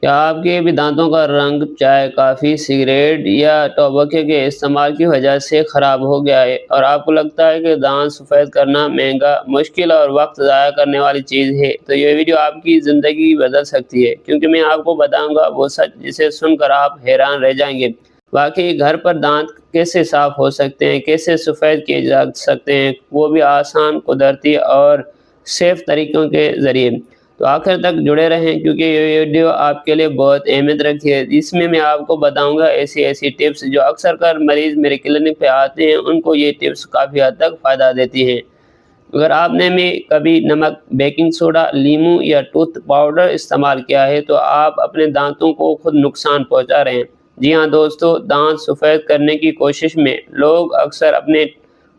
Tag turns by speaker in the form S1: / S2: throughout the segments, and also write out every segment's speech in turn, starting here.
S1: کیا آپ کے بھی دانتوں کا رنگ چائے، کافی، سگریٹ یا ٹوبکے کے استعمال کی وجہ سے خراب ہو گیا ہے؟ اور آپ کو لگتا ہے کہ دانت سفید کرنا مہنگا، مشکل اور وقت ضائع کرنے والی چیز ہے، تو یہ ویڈیو آپ کی زندگی بدل سکتی ہے۔ کیونکہ میں آپ کو بتاؤں گا وہ سچ جسے سن کر آپ حیران رہ جائیں گے۔ باقی گھر پر دانت کیسے صاف ہو سکتے ہیں؟ کیسے سفید کیے جا سکتے ہیں؟ وہ بھی آسان، قدرتی اور سیف طریقوں کے ذریعے۔ تو آخر تک جڑے رہیں، کیونکہ یہ ویڈیو آپ کے لیے بہت اہمیت رکھی ہے۔ جس میں میں آپ کو بتاؤں گا ایسی ایسی ٹپس جو اکثر کر مریض میرے کلینک پہ آتے ہیں۔ ان کو یہ ٹپس کافی حد تک فائدہ دیتی ہیں۔ اگر آپ نے میں کبھی نمک، بیکنگ سوڈا، لیمو یا ٹوتھ پاؤڈر استعمال کیا ہے، تو آپ اپنے دانتوں کو خود نقصان پہنچا رہے ہیں۔ جی ہاں دوستو، دانت سفید کرنے کی کوشش میں لوگ اکثر اپنے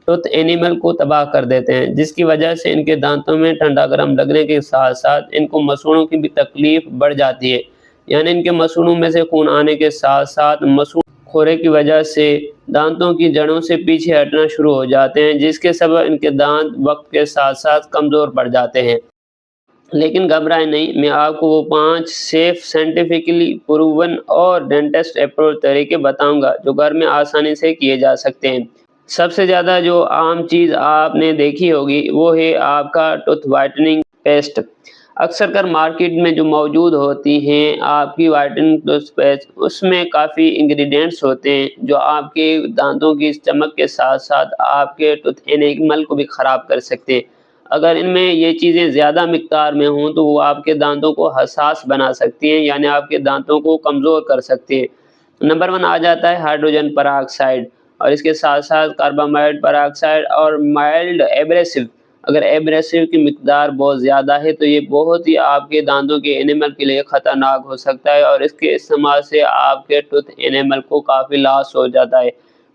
S1: ٹوتھ اینیمل کو تباہ کر دیتے ہیں، جس کی وجہ سے ان کے دانتوں میں ٹھنڈا گرم لگنے کے ساتھ ساتھ ان کو مسوڑوں کی بھی تکلیف بڑھ جاتی ہے۔ یعنی ان کے مسوڑوں میں سے خون آنے کے ساتھ ساتھ مسوڑ کھورے کی وجہ سے دانتوں کی جڑوں سے پیچھے ہٹنا شروع ہو جاتے ہیں، جس کے سبب ان کے دانت وقت کے ساتھ ساتھ کمزور پڑ جاتے ہیں۔ لیکن گھبرائے نہیں، میں آپ کو وہ پانچ سیف سائنٹیفکلی پروون اور ڈینٹسٹ اپروچ طریقے بتاؤں گا جو گھر میں آسانی سے کیے جا سکتے ہیں۔ سب سے زیادہ جو عام چیز آپ نے دیکھی ہوگی وہ ہے آپ کا ٹوتھ وائٹننگ پیسٹ۔ اکثر کر مارکیٹ میں جو موجود ہوتی ہیں، آپ کی وائٹنگ ٹوتھ پیسٹ، اس میں کافی انگریڈینٹس ہوتے ہیں جو آپ کے دانتوں کی چمک کے ساتھ ساتھ آپ کے ٹوتھ اینیمل کو بھی خراب کر سکتے ہیں۔ اگر ان میں یہ چیزیں زیادہ مقدار میں ہوں تو وہ آپ کے دانتوں کو حساس بنا سکتی ہیں یعنی آپ کے دانتوں کو کمزور کر سکتے ہیں۔ نمبر ون آ جاتا ہے ہائیڈروجن پر آکسائڈ اور اس کے ساتھ ساتھ کاربامائڈ پر آکسائڈ اور مائلڈ ایبریسو۔ اگر ایبریسو کی مقدار بہت زیادہ ہے تو یہ بہت ہی آپ کے دانتوں کے انیمل کے لیے خطرناک ہو سکتا ہے اور اس کے استعمال سے آپ کے ٹوتھ انیمل کو کافی لاس ہو جاتا ہے،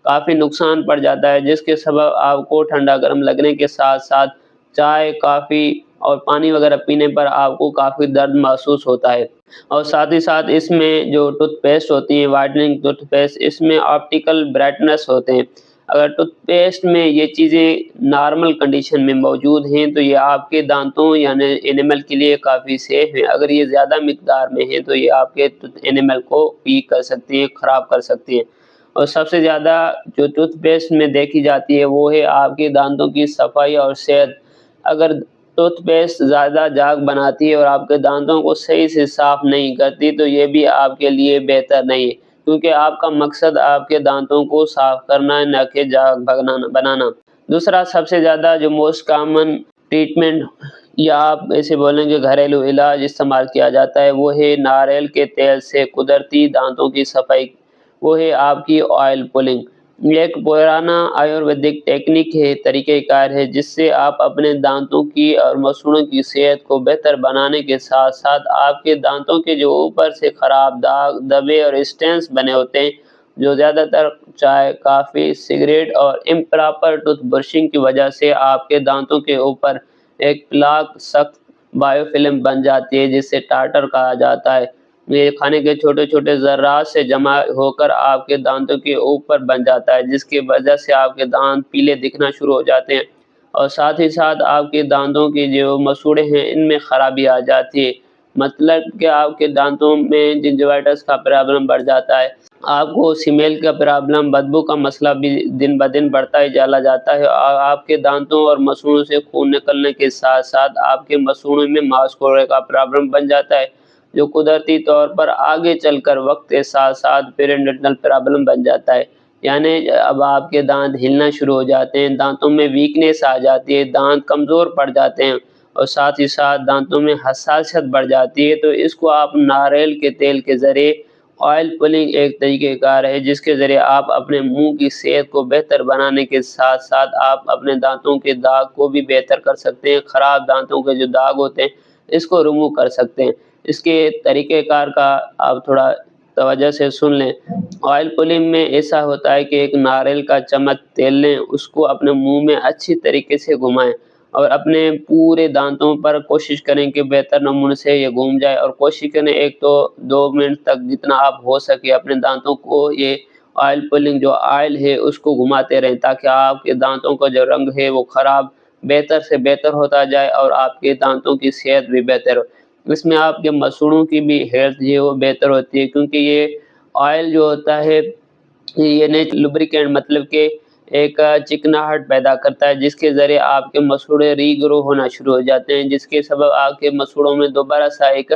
S1: کافی نقصان پڑ جاتا ہے، جس کے سبب آپ کو ٹھنڈا گرم لگنے کے ساتھ ساتھ چائے، کافی اور پانی وغیرہ پینے پر آپ کو کافی درد محسوس ہوتا ہے۔ اور ساتھ ہی ساتھ اس میں جو ٹوتھ پیسٹ ہوتی ہیں وائٹننگ ٹوتھ پیسٹ، اس میں آپٹیکل برائٹنس ہوتے ہیں۔ اگر ٹوتھ پیسٹ میں یہ چیزیں نارمل کنڈیشن میں موجود ہیں تو یہ آپ کے دانتوں یعنی اینیمل کے لیے کافی سیف ہیں۔ اگر یہ زیادہ مقدار میں ہیں تو یہ آپ کے ٹوتھ اینیمل کو ویک کر سکتی ہیں، خراب کر سکتی ہیں۔ اور سب سے زیادہ جو ٹوتھ پیسٹ میں دیکھی جاتی ہے وہ ہے آپ کے دانتوں کی صفائی اور صحت۔ اگر ٹوتھ پیسٹ زیادہ جاگ بناتی ہے اور آپ کے دانتوں کو صحیح سے صاف نہیں کرتی، تو یہ بھی آپ کے لیے بہتر نہیں ہے۔ کیونکہ آپ کا مقصد آپ کے دانتوں کو صاف کرنا ہے نہ کہ جاگ بنانا دوسرا، سب سے زیادہ جو موسٹ کامن ٹریٹمنٹ یا آپ ایسے بولیں گے گھریلو علاج استعمال کیا جاتا ہے، وہ ہے ناریل کے تیل سے قدرتی دانتوں کی صفائی۔ وہ ہے آپ کی آئل پولنگ یہ ایک پرانا آیورویدک ٹیکنیک ہے، طریقہ کار ہے، جس سے آپ اپنے دانتوں کی اور مسوڑوں کی صحت کو بہتر بنانے کے ساتھ ساتھ آپ کے دانتوں کے جو اوپر سے خراب داغ، دبے اور اسٹینس بنے ہوتے ہیں، جو زیادہ تر چائے، کافی، سگریٹ اور امپراپر ٹوتھ برشنگ کی وجہ سے آپ کے دانتوں کے اوپر ایک پلاک سخت بایو فلم بن جاتی ہے جس سے ٹاٹر کہا جاتا ہے۔ یہ کھانے کے چھوٹے چھوٹے ذرات سے جمع ہو کر آپ کے دانتوں کے اوپر بن جاتا ہے، جس کی وجہ سے آپ کے دانت پیلے دکھنا شروع ہو جاتے ہیں۔ اور ساتھ ہی ساتھ آپ کے دانتوں کی جو مسوڑے ہیں، ان میں خرابی آ جاتی ہے۔ مطلب کہ آپ کے دانتوں میں جنجوائٹس کا پرابلم بڑھ جاتا ہے۔ آپ کو سیمیل کا پرابلم، بدبو کا مسئلہ بھی دن بدن بڑھتا ہی چلا جاتا ہے۔ اور آپ کے دانتوں اور مسوڑوں سے خون نکلنے کے ساتھ ساتھ آپ کے مسوڑوں میں ماس کوڑے کا پرابلم بن جاتا ہے۔ جو قدرتی طور پر آگے چل کر وقت کے ساتھ ساتھ پیرنڈنٹل پرابلم بن جاتا ہے۔ یعنی اب آپ کے دانت ہلنا شروع ہو جاتے ہیں، دانتوں میں ویکنیس آ جاتی ہے، دانت کمزور پڑ جاتے ہیں اور ساتھ ہی ساتھ دانتوں میں حساسیت بڑھ جاتی ہے۔ تو اس کو آپ ناریل کے تیل کے ذریعے آئل پولنگ ایک طریقہ کار ہے، جس کے ذریعے آپ اپنے منہ کی صحت کو بہتر بنانے کے ساتھ ساتھ آپ اپنے دانتوں کے داغ کو بھی بہتر کر سکتے ہیں، خراب دانتوں کے جو داغ ہوتے ہیں، اس کو ریموو کر سکتے ہیں۔ اس کے طریقہ کار کا آپ تھوڑا توجہ سے سن لیں۔ آئل پولنگ میں ایسا ہوتا ہے کہ ایک ناریل کا چمچ تیل لیں، اس کو اپنے منہ میں اچھی طریقے سے گھمائیں اور اپنے پورے دانتوں پر کوشش کریں کہ بہتر نمونے سے یہ گھوم جائے اور کوشش کریں ایک تو دو منٹ تک جتنا آپ ہو سکے اپنے دانتوں کو یہ آئل پولنگ جو آئل ہے، اس کو گھماتے رہیں تاکہ آپ کے دانتوں کا جو رنگ ہے وہ خراب، بہتر سے بہتر ہوتا جائے اور آپ کے دانتوں کی صحت بھی بہتر ہو۔ اس میں آپ کے مسوڑوں کی بھی ہیلتھ جو ہے وہ بہتر ہوتی ہے، کیونکہ یہ آئل جو ہوتا ہے، یہ لبریکینٹ مطلب کہ ایک چکناہٹ پیدا کرتا ہے، جس کے ذریعے آپ کے مسوڑے ری گرو ہونا شروع ہو جاتے ہیں، جس کے سبب آپ کے مسوڑوں میں دوبارہ سا ایک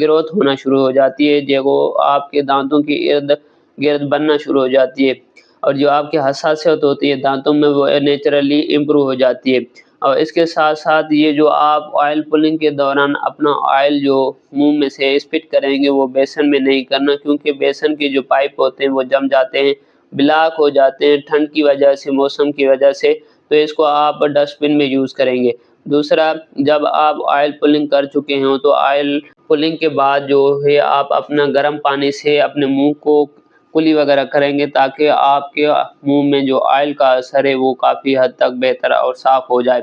S1: گروتھ ہونا شروع ہو جاتی ہے، جو آپ کے دانتوں کی ارد گرد بننا شروع ہو جاتی ہے۔ اور جو آپ کی حساسیت ہوتی ہے دانتوں میں، وہ نیچرلی امپروو ہو جاتی ہے۔ اور اس کے ساتھ ساتھ یہ جو آپ آئل پولنگ کے دوران اپنا آئل جو منہ میں سے اسپٹ کریں گے، وہ بیسن میں نہیں کرنا، کیونکہ بیسن کے جو پائپ ہوتے ہیں وہ جم جاتے ہیں بلاک ہو جاتے ہیں، ٹھنڈ کی وجہ سے، موسم کی وجہ سے، تو اس کو آپ ڈسٹ بن میں یوز کریں گے۔ دوسرا، جب آپ آئل پولنگ کر چکے ہوں تو آئل پولنگ کے بعد جو ہے، آپ اپنا گرم پانی سے اپنے منہ کو کلی وغیرہ کریں گے تاکہ آپ کے منہ میں جو آئل کا اثر ہے وہ کافی حد تک بہتر اور صاف ہو جائے۔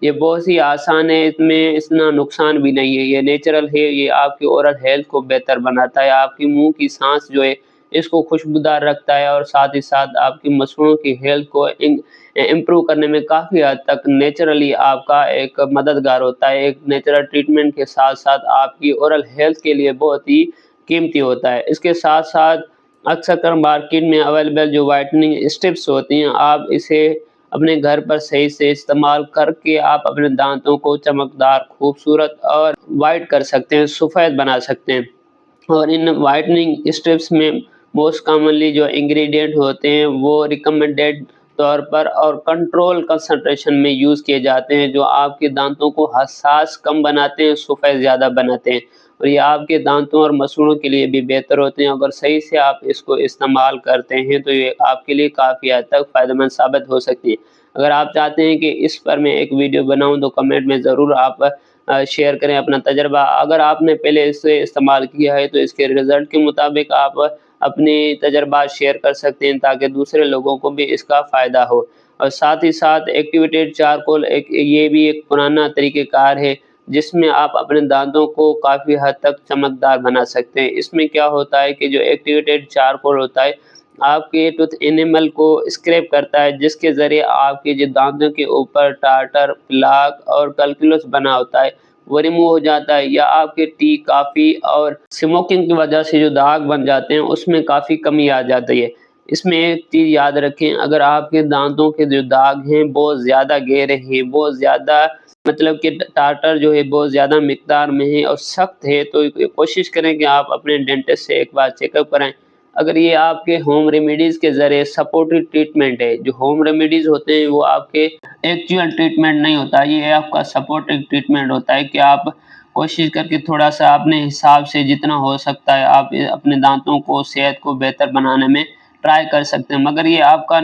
S1: یہ بہت ہی آسان ہے، اس میں اتنا نقصان بھی نہیں ہے۔ یہ نیچرل ہے، یہ آپ کی اورل ہیلتھ کو بہتر بناتا ہے۔ آپ کی منہ کی سانس جو ہے، اس کو خوشبودار رکھتا ہے اور ساتھ ہی ساتھ آپ کی مسوڑوں کی ہیلتھ کو امپروو کرنے میں کافی حد تک نیچرلی آپ کا ایک مددگار ہوتا ہے۔ ایک نیچرل ٹریٹمنٹ کے ساتھ ساتھ آپ کی اورل ہیلتھ کے لیے بہت ہی قیمتی ہوتا ہے۔ اس کے ساتھ ساتھ اکثر مارکیٹ میں اویلیبل جو وائٹنگ اسٹپس ہوتی ہیں، آپ اسے اپنے گھر پر صحیح سے استعمال کر کے آپ اپنے دانتوں کو چمکدار، خوبصورت اور وائٹ کر سکتے ہیں، سفید بنا سکتے ہیں۔ اور ان وائٹنگ اسٹپس میں موسٹ کامنلی جو انگریڈینٹ ہوتے ہیں، وہ ریکمنڈیڈ طور پر اور کنٹرول کنسنٹریشن میں یوز کیے جاتے ہیں، جو آپ کے دانتوں کو حساس کم بناتے ہیں، سفید زیادہ بناتے ہیں۔ اور یہ آپ کے دانتوں اور مسوڑوں کے لیے بھی بہتر ہوتے ہیں۔ اگر صحیح سے آپ اس کو استعمال کرتے ہیں تو یہ آپ کے لیے کافی حد تک فائدہ مند ثابت ہو سکتی ہے اگر آپ چاہتے ہیں کہ اس پر میں ایک ویڈیو بناؤں تو کمنٹ میں ضرور آپ شیئر کریں اپنا تجربہ۔ اگر آپ نے پہلے اس سے استعمال کیا ہے تو اس کے رزلٹ کے مطابق آپ اپنی تجربات شیئر کر سکتے ہیں تاکہ دوسرے لوگوں کو بھی اس کا فائدہ ہو۔ اور ساتھ ہی ساتھ ایکٹیویٹیڈ چارکول، ایک یہ بھی ایک پرانا طریقہ کار ہے۔ جس میں آپ اپنے دانتوں کو کافی حد تک چمکدار بنا سکتے ہیں۔ اس میں کیا ہوتا ہے کہ جو ایکٹیویٹیڈ چارکول ہوتا ہے، آپ کے ٹوتھ اینیمل کو اسکریپ کرتا ہے، جس کے ذریعے آپ کے جو دانتوں کے اوپر ٹارٹر، پلاک اور کلکلوس بنا ہوتا ہے، وہ ریمو ہو جاتا ہے یا آپ کے ٹی کافی اور سموکنگ کی وجہ سے جو داغ بن جاتے ہیں، اس میں کافی کمی آ جاتی ہے۔ اس میں ایک چیز یاد رکھیں، اگر آپ کے دانتوں کے جو داغ ہیں، بہت زیادہ گہرے ہیں، بہت زیادہ مطلب کہ ٹارٹر جو ہے بہت زیادہ مقدار میں ہے اور سخت ہے، تو کوشش کریں کہ آپ اپنے ڈینٹسٹ سے ایک بار چیک اپ کرائیں۔ اگر یہ آپ کے ہوم ریمیڈیز کے ذریعے سپورٹو ٹریٹمنٹ ہے، جو ہوم ریمیڈیز ہوتے ہیں، وہ آپ کے ایکچوئل ٹریٹمنٹ نہیں ہوتا، یہ آپ کا سپورٹو ٹریٹمنٹ ہوتا ہے کہ آپ کوشش کر کے تھوڑا سا اپنے حساب سے جتنا ہو سکتا ہے، آپ اپنے دانتوں کو، صحت کو بہتر بنانے میں ٹرائی کر سکتے ہیں۔ مگر یہ آپ کا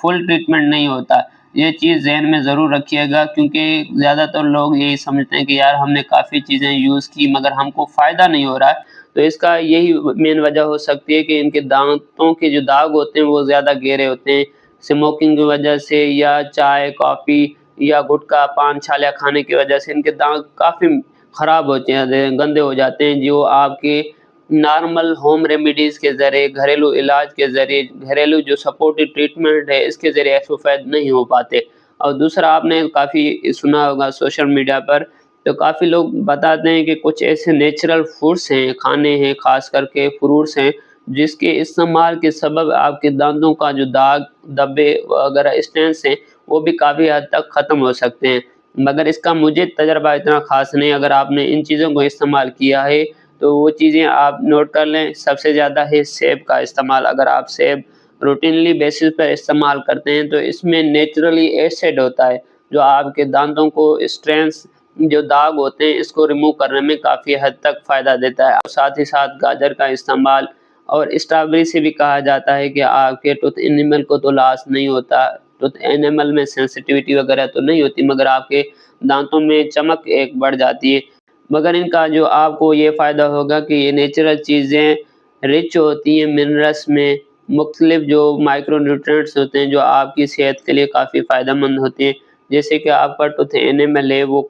S1: فل ٹریٹمنٹ نہیں ہوتا۔ یہ چیز ذہن میں ضرور رکھیے گا، کیونکہ زیادہ تر لوگ یہی سمجھتے ہیں کہ یار ہم نے کافی چیزیں یوز کی مگر ہم کو فائدہ نہیں ہو رہا۔ ہے تو اس کا یہی مین وجہ ہو سکتی ہے کہ ان کے دانتوں کے جو داغ ہوتے ہیں وہ زیادہ گہرے ہوتے ہیں۔ اسموکنگ کی وجہ سے یا چائے کافی یا گٹکا پان چھالیاں کھانے کی وجہ سے ان کے دانت کافی خراب ہوتے ہیں، گندے ہو جاتے ہیں۔ جو آپ کے نارمل ہوم ریمیڈیز کے ذریعے، گھریلو علاج کے ذریعے، گھریلو جو سپورٹو ٹریٹمنٹ ہے، اس کے ذریعے ایکسوفید نہیں ہو پاتے۔ اور دوسرا، آپ نے کافی سنا ہوگا سوشل میڈیا پر، تو کافی لوگ بتاتے ہیں کہ کچھ ایسے نیچرل فوڈس ہیں، کھانے ہیں، خاص کر کے فروٹس ہیں، جس کے استعمال کے سبب آپ کے دانتوں کا جو داغ، دبے وغیرہ اسٹینس ہیں، وہ بھی کافی حد تک ختم ہو سکتے ہیں۔ مگر اس کا مجھے تجربہ اتنا خاص نہیں، اگر آپ نے ان چیزوں کو استعمال کیا ہے تو وہ چیزیں آپ نوٹ کر لیں۔ سب سے زیادہ ہے سیب کا استعمال۔ اگر آپ سیب روٹینلی بیسس پر استعمال کرتے ہیں تو اس میں نیچرلی ایسڈ ہوتا ہے، جو آپ کے دانتوں کو اسٹرینس جو داغ ہوتے ہیں، اس کو ریموو کرنے میں کافی حد تک فائدہ دیتا ہے۔ اور ساتھ ہی ساتھ گاجر کا استعمال۔ اور اسٹرابری سے بھی کہا جاتا ہے کہ آپ کے ٹوتھ اینیمل کو تو لاس نہیں ہوتا ٹوتھ اینیمل میں سینسٹیوٹی وغیرہ تو نہیں ہوتی، مگر آپ کے دانتوں میں چمک ایک بڑھ جاتی ہے۔ مگر ان کا جو آپ کو یہ فائدہ ہوگا کہ یہ نیچرل چیزیں رچ ہوتی ہیں منرلس میں مختلف جو مائکرو نیوٹرینٹس ہوتے ہیں جو آپ کی صحت کے لیے کافی فائدہ مند ہوتے ہیں۔ جیسے کہ آپ کا ٹوتھ این ایل ہے، وہ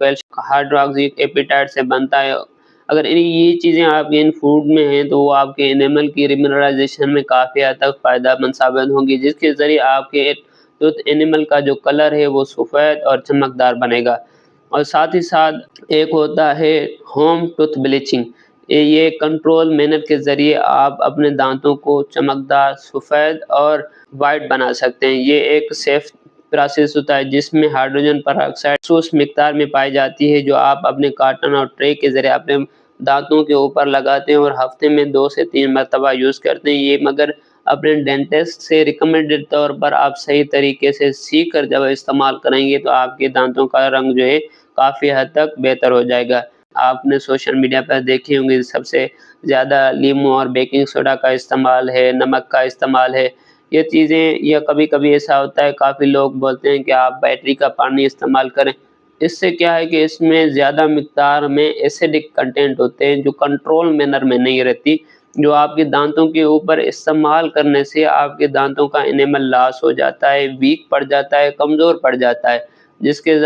S1: ہائیڈراکسی ایپیٹائٹ سے بنتا ہے۔ اگر یہ چیزیں آپ کے ان فوڈ میں ہیں تو وہ آپ کے انیمل کی ریمنرائزیشن میں کافی حد تک فائدہ مند ثابت ہوں گی، جس کے ذریعے آپ کے ٹوتھ اینیمل کا جو کلر ہے وہ سفید اور چمکدار بنے گا۔ اور ساتھ ہی ساتھ ایک ہوتا ہے ہوم ٹوتھ بلیچنگ۔ یہ کنٹرول مینر کے ذریعے آپ اپنے دانتوں کو چمکدار، سفید اور وائٹ بنا سکتے ہیں۔ یہ ایک سیف پروسیس ہوتا ہے جس میں ہائیڈروجن پر آکسائڈ سوس مقدار میں پائی جاتی ہے جو آپ اپنے کارٹن اور ٹرے کے ذریعے اپنے دانتوں کے اوپر لگاتے ہیں اور ہفتے میں دو سے تین مرتبہ یوز کرتے ہیں۔ یہ مگر اپنے ڈینٹسٹ سے ریکمنڈڈ طور پر آپ صحیح طریقے سے سیکھ کر جب استعمال کریں گے تو آپ کے دانتوں کا رنگ جو ہے کافی حد تک بہتر ہو جائے گا۔ آپ نے سوشل میڈیا پر دیکھی ہوں گی سب سے زیادہ لیمو اور بیکنگ سوڈا کا استعمال ہے، نمک کا استعمال ہے۔ یہ چیزیں یا کبھی کبھی ایسا ہوتا ہے، کافی لوگ بولتے ہیں کہ آپ بیٹری کا پانی استعمال کریں۔ اس سے کیا ہے کہ اس میں زیادہ مقدار میں ایسیڈک کنٹینٹ ہوتے ہیں جو کنٹرول مینر میں نہیں رہتی۔ جو آپ کے دانتوں کے اوپر استعمال کرنے سے آپ کے دانتوں کا انیمل لاس ہو جاتا ہے ویک پڑ جاتا ہے، کمزور پڑ جاتا ہے، جس کے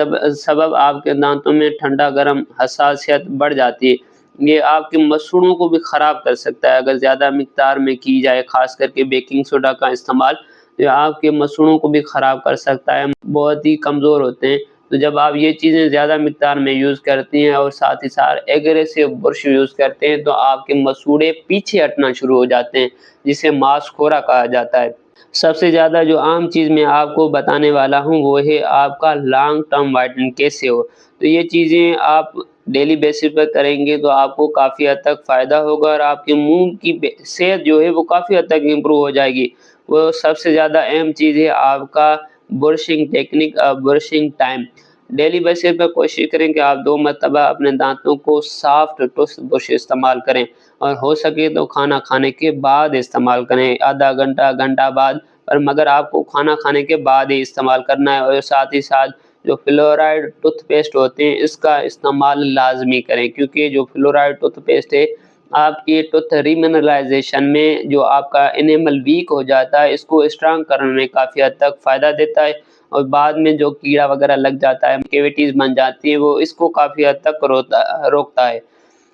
S1: سبب آپ کے دانتوں میں ٹھنڈا، گرم حساسیت بڑھ جاتی ہے۔ یہ آپ کے مسوڑوں کو بھی خراب کر سکتا ہے۔ اگر زیادہ مقدار میں کی جائے، خاص کر کے بیکنگ سوڈا کا استعمال تو آپ کے مسوڑوں کو بھی خراب کر سکتا ہے۔ بہت ہی کمزور ہوتے ہیں۔ تو جب آپ یہ چیزیں زیادہ مقدار میں یوز کرتی ہیں اور ساتھ ہی ساتھ ایگریسو برش یوز کرتے ہیں تو آپ کے مسوڑے پیچھے ہٹنا شروع ہو جاتے ہیں، جسے ماس کھورا کہا جاتا ہے۔ سب سے زیادہ جو عام چیز میں آپ کو بتانے والا ہوں، وہ ہے آپ کا لانگ ٹرم وائٹنگ کیسے ہو تو یہ چیزیں آپ ڈیلی بیسس پہ کریں گے تو آپ کو کافی حد تک فائدہ ہوگا اور آپ کے منہ کی صحت جو ہے وہ کافی حد تک امپروو ہو جائے گی۔ وہ سب سے زیادہ اہم چیز ہے آپ کا brushing technique brushing time. Daily basis پہ کوشش کریں کہ آپ دو مرتبہ اپنے دانتوں کو سافٹ ٹوتھ برش استعمال کریں اور ہو سکے تو کھانا کھانے کے بعد استعمال کریں۔ آدھا گھنٹہ گھنٹہ بعد، پر مگر آپ کو کھانا کھانے کے بعد ہی استعمال کرنا ہے اور ساتھ ہی ساتھ جو فلورائڈ ٹوتھ پیسٹ ہوتے ہیں، اس کا استعمال لازمی کریں۔ کیونکہ جو فلورائڈ ٹوتھ پیسٹ ہے آپ کی ٹوتھ ریمنرلائزیشن میں جو آپ کا انیمل ویک ہو جاتا ہے، اس کو اسٹرانگ کرنے میں کافی حد تک فائدہ دیتا ہے اور بعد میں جو کیڑا وغیرہ لگ جاتا ہے کیویٹیز بن جاتی ہے وہ اس کو کافی حد تک روکتا ہے۔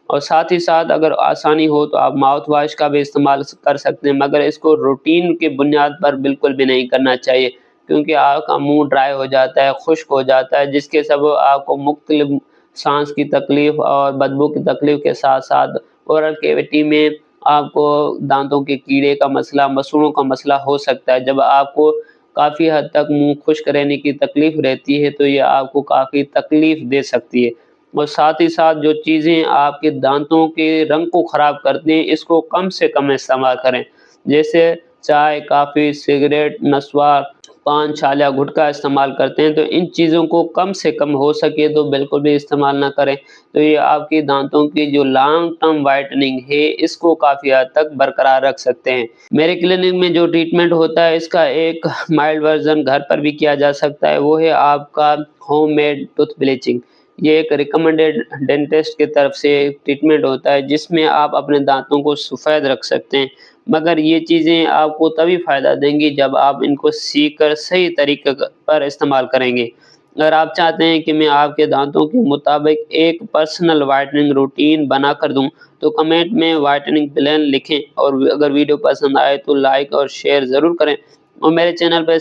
S1: اور ساتھ ہی ساتھ اگر آسانی ہو تو آپ ماؤتھ واش کا بھی استعمال کر سکتے ہیں، مگر اس کو روٹین کے بنیاد پر بالکل بھی نہیں کرنا چاہیے۔ کیونکہ آپ کا منہ ڈرائی ہو جاتا ہے، خشک ہو جاتا ہے، جس کے سبب آپ کو مختلف سانس کی تکلیف اور بدبو کی تکلیف کے ساتھ ساتھ اورل کیویٹی میں آپ کو دانتوں کے کیڑے کا مسئلہ مسوڑوں کا مسئلہ ہو سکتا ہے۔ جب آپ کو کافی حد تک منہ خشک رہنے کی تکلیف رہتی ہے تو یہ آپ کو کافی تکلیف دے سکتی ہے۔ اور ساتھ ہی ساتھ جو چیزیں آپ کے دانتوں کے رنگ کو خراب کرتے ہیں، اس کو کم سے کم استعمال کریں۔ جیسے چائے، کافی، سگریٹ، نسوار پان، چھالیا، گھٹکا استعمال کرتے ہیں تو ان چیزوں کو کم سے کم ہو سکے تو بالکل بھی استعمال نہ کریں۔ تو یہ آپ کی دانتوں کی جو لانگ ٹرم وائٹننگ ہے، اس کو کافی حد تک برقرار رکھ سکتے ہیں۔ میرے کلینک میں جو ٹریٹمنٹ ہوتا ہے، اس کا ایک مائلڈ ورژن گھر پر بھی کیا جا سکتا ہے، وہ ہے آپ کا ہوم میڈ ٹوتھ بلیچنگ یہ ایک ریکمنڈیڈ ڈینٹسٹ کی طرف سے ٹریٹمنٹ ہوتا ہے، جس میں آپ اپنے دانتوں کو سفید رکھ سکتے ہیں۔ مگر یہ چیزیں آپ کو تبھی فائدہ دیں گی جب آپ ان کو سیکھ کر صحیح طریقے پر استعمال کریں گے۔ اگر آپ چاہتے ہیں کہ میں آپ کے دانتوں کے مطابق ایک پرسنل وائٹننگ روٹین بنا کر دوں، تو کمنٹ میں وائٹننگ پلان لکھیں۔ اور اگر ویڈیو پسند آئے تو لائک اور شیئر ضرور کریں۔ اور میرے چینل پہ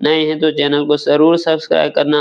S1: نئے ہیں تو چینل کو ضرور سبسکرائب کرنا۔